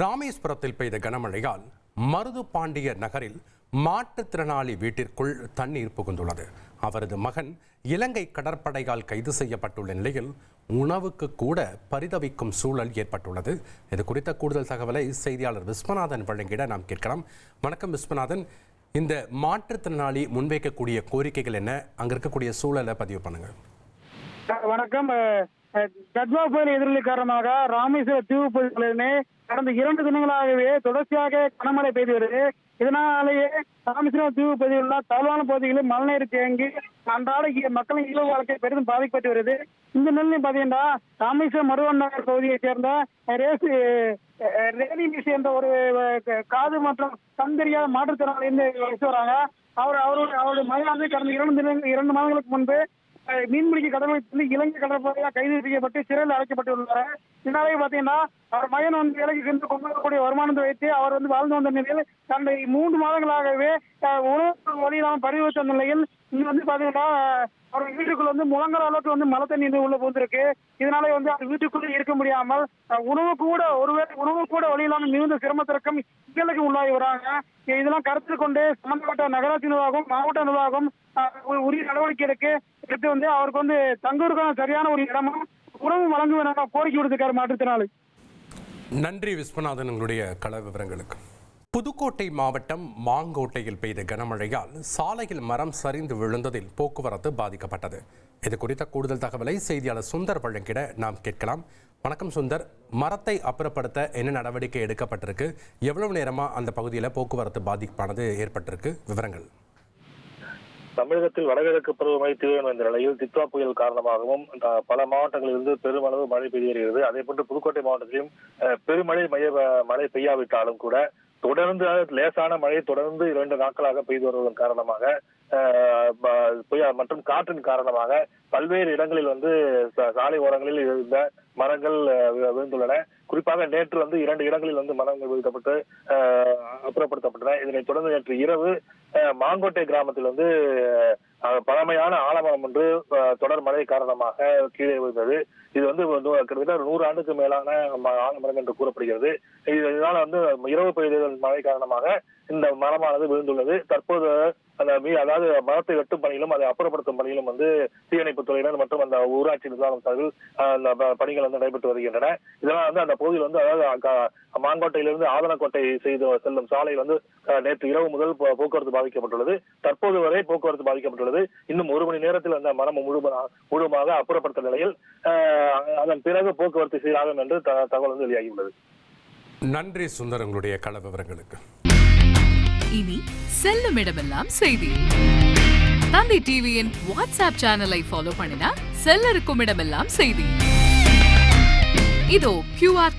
ராமேஸ்வரத்தில் பெய்த கனமழையால் மருது பாண்டிய நகரில் மாற்றுத்திறனாளி வீட்டிற்குள் தண்ணீர் புகுந்துள்ளது. அவரது மகன் இலங்கை கடற்படையால் கைது செய்யப்பட்டுள்ள நிலையில் உணவுக்கு கூட பரிதவிக்கும் சூழல் ஏற்பட்டுள்ளது. இது குறித்த கூடுதல் தகவலை செய்தியாளர் விஸ்வநாதன் வழங்கிட நாம் கேட்கலாம். வணக்கம் விஸ்வநாதன். இந்த மாற்றுத்திறனாளி முன்வைக்கக்கூடிய கோரிக்கைகள் என்ன? அங்க இருக்கக்கூடிய சூழலை பதிவு பண்ணுங்கள். வணக்கம். கட்வா புயல் எதிரொலி காரணமாக ராமேஸ்வர தீவு பகுதிகளிலே கடந்த இரண்டு தினங்களாகவே தொடர்ச்சியாக கனமழை பெய்து வருது. இதனாலேயே ராமேஸ்வரம் தீவு பகுதியில் உள்ள தாழ்வான பகுதிகளில் மழைநீர் தேங்கி அன்றாட மக்களின் இயல்பு வாழ்க்கை பெரிதும் பாதிக்கப்பட்டு வருது. இந்த நிலையில் பாத்தீங்கன்னா ராமேஸ்வரம் மருவன் நகர் பகுதியைச் சேர்ந்த ரேசு அஹ், மிஸ் என்ற ஒரு காது மற்றும் கண் தெரியாத மாற்றுத்திறனாளி இருந்து வசித்து வராங்க. அவர் அவருடைய அவருடைய மகனானது கடந்த இரண்டு இரண்டு மாதங்களுக்கு முன்பு மீன்பிடிக்க கடலுக்கு இலங்கை கடற்படையால் கைது செய்யப்பட்டு சிறையில் அடைக்கப்பட்டுள்ளார். இதனாலே பாத்தீங்கன்னா அவர் மகன் வந்து வேலைக்கு சென்று கொண்டு வரக்கூடிய வருமானத்தை வைத்து அவர் வந்து வாழ்ந்து வந்த நிலையில் கடந்த மூன்று மாதங்களாகவே அஹ், உணவு வழி இல்லாமல் பரிவர்த்த நிலையில் இங்க வந்து பாத்தீங்கன்னா அவர் வீட்டுக்குள்ள வந்து முழங்குற அளவுக்கு வந்து மழை தண்ணி வந்து உள்ள போந்திருக்கு இதனாலே வந்து அவர் வீட்டுக்குள்ள இருக்க முடியாமல் உணவு கூட ஒருவேளை உணவு கூட வழி இல்லாமல் மிகுந்த சிரமத்திற்கும் சிக்கலுக்கு உள்ளாகி வராங்க. இதெல்லாம் கருத்தில் கொண்டு சம்பந்தப்பட்ட நகராட்சி நிர்வாகம் மாவட்ட நிர்வாகம் உரிய நடவடிக்கை எடுக்க எடுத்து வந்து அவருக்கு வந்து தங்குவதற்கான சரியான ஒரு இடமும் உணவு வழங்க கோரிக்கை விடுத்திருக்காரு மாற்றுத்திறனாளி. நன்றி விஸ்வநாதன் உங்களுடைய கள விவரங்களுக்கு. புதுக்கோட்டை மாவட்டம் மாங்கோட்டையில் பெய்த கனமழையால் சாலையில் மரம் சரிந்து விழுந்ததில் போக்குவரத்து பாதிக்கப்பட்டது. இது குறித்த கூடுதல் தகவலை செய்தியாளர் சுந்தர் வழங்கிட நாம் கேட்கலாம். வணக்கம் சுந்தர். மரத்தை அப்புறப்படுத்த என்ன நடவடிக்கை எடுக்கப்பட்டிருக்கு? எவ்வளவு நேரமா அந்த பகுதியில் போக்குவரத்து பாதிப்பானது ஏற்பட்டிருக்கு? விவரங்கள். தமிழகத்தில் வடகிழக்கு பருவமழை தீவிரம் என்ற நிலையில் தித்வா புயல் காரணமாகவும் பல மாவட்டங்களிலிருந்து பெருமளவு மழை பெய்து வருகிறது. அதே போன்று புதுக்கோட்டை மாவட்டத்திலும் பெருமழை மழை பெய்யாவிட்டாலும் கூட தொடர்ந்து லேசான மழை தொடர்ந்து இரண்டு நாட்களாக பெய்து வருவதன் காரணமாக புயல் மற்றும் காற்றின் காரணமாக பல்வேறு இடங்களில் வந்து ச- சாலை ஓரங்களில் இருந்த மரங்கள் வி- விழுந்துள்ளன. குறிப்பாக நேற்று வந்து இரண்டு இடங்களில் வந்து மரங்கள் வீழ்த்தப்பட்டு அப்புறப்படுத்தப்பட்டன. இதனைத் தொடர்ந்து நேற்று இரவு மாங்கோட்டை கிராமத்தில் வந்து பழமையான ஆலமரம் ஒன்று தொடர் மழை காரணமாக கீழே விழுந்தது. இது வந்து கிட்டத்தட்ட நூறு ஆண்டுக்கு மேலான ஆலமரம் என்று கூறப்படுகிறது. இதனால் இதனால வந்து இரவு பெய்த மழை காரணமாக இந்த மரமானது விழுந்துள்ளது. தற்போது அந்த மீ அதாவது மரத்தை வெட்டும் பணியிலும் அதை அப்புறப்படுத்தும் பணியிலும் வந்து தீயணைப்பு துறையினர் மற்றும் அந்த ஊராட்சி நிர்வாகம் சார்பில் அந்த பணிகள் வந்து நடைபெற்று வருகின்றன. இதனால் வந்து அந்த பகுதியில் வந்து அதாவது மாங்கோட்டையிலிருந்து ஆதனக்கோட்டை செய்து செல்லும் சாலையில் வந்து நேற்று இரவு முதல் போக்குவரத்து பாதிக்கப்பட்டுள்ளது. தற்போது வரை போக்குவரத்து பாதிக்கப்பட்டுள்ளது. இன்னும் ஒரு மணி நேரத்தில் அந்த மரம் முழு முழுமாக அப்புறப்படுத்த நிலையில் அதன் பிறகு போக்குவரத்து சீராகும் என்று த- தகவல் வந்து வெளியாகியுள்ளது. நன்றி சுந்தரங்களுடைய கள விவரங்களுக்கு இனி செல்லும் இடமெல்லாம் செய்தி. தந்தை டிவியின் வாட்ஸ்அப் சேனலை ஃபாலோ பண்ணினா செல்ல இருக்கும் இடமெல்லாம் செய்தி இதோ கியூஆர்